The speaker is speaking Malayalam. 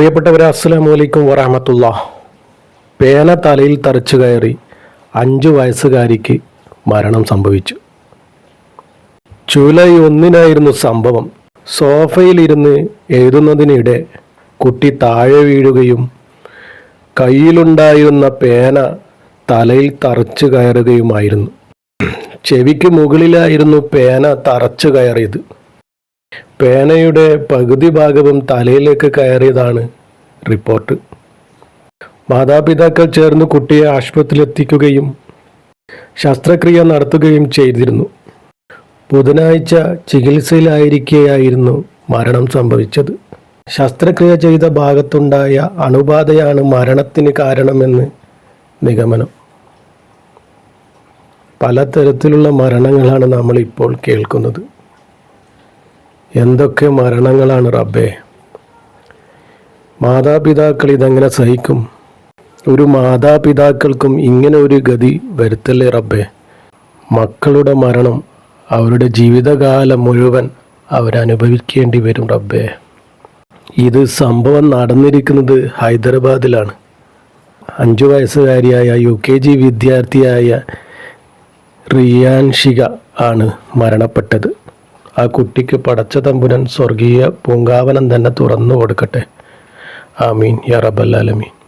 പ്രിയപ്പെട്ടവരെ അസ്സലാമു അലൈക്കും വറഹമത്തുള്ള. പേന തലയിൽ തറച്ചു കയറി അഞ്ചു വയസ്സുകാരിക്ക് മരണം സംഭവിച്ചു. ജൂലൈ ഒന്നിനായിരുന്നു സംഭവം. സോഫയിലിരുന്ന് എഴുതുന്നതിനിടെ കുട്ടി താഴെ വീഴുകയും കയ്യിലുണ്ടായിരുന്ന പേന തലയിൽ തറച്ചു കയറുകയുമായിരുന്നു. ചെവിക്ക് മുകളിലായിരുന്നു പേന തറച്ചു കയറിയത്. പേനയുടെ പകുതി ഭാഗവും തലയിലേക്ക് കയറിയതാണ് റിപ്പോർട്ട്. മാതാപിതാക്കൾ ചേർന്ന് കുട്ടിയെ ആശുപത്രിയിലെത്തിക്കുകയും ശസ്ത്രക്രിയ നടത്തുകയും ചെയ്തിരുന്നു. ബുധനാഴ്ച ചികിത്സയിലായിരിക്കെയായിരുന്നു മരണം സംഭവിച്ചത്. ശസ്ത്രക്രിയ ചെയ്ത ഭാഗത്തുണ്ടായ അണുബാധയാണ് മരണത്തിന് കാരണമെന്ന് നിഗമനം. പലതരത്തിലുള്ള മരണങ്ങളാണ് നമ്മൾ ഇപ്പോൾ കേൾക്കുന്നത്. എന്തൊക്കെ മരണങ്ങളാണ് റബ്ബേ? മാതാപിതാക്കൾ ഇതെങ്ങനെ സഹിക്കും? ഒരു മാതാപിതാക്കൾക്കും ഇങ്ങനെ ഒരു ഗതി വരുത്തല്ലേ റബ്ബേ? മക്കളുടെ മരണം അവരുടെ ജീവിതകാലം മുഴുവൻ അവരനുഭവിക്കേണ്ടി വരും റബ്ബേ. ഇത് സംഭവം നടന്നിരിക്കുന്നത് ഹൈദരാബാദിലാണ്. അഞ്ചു വയസ്സുകാരിയായ യു കെ ജി വിദ്യാർത്ഥിയായ റിയാൻഷിക ആണ് മരണപ്പെട്ടത്. ആ കുട്ടിക്ക് പടച്ച തമ്പുരൻ സ്വർഗീയ പൂങ്കാവനം തന്നെ തുറന്നു കൊടുക്കട്ടെ. ആമീൻ. യാ റബ്ബൽ ആലമീൻ.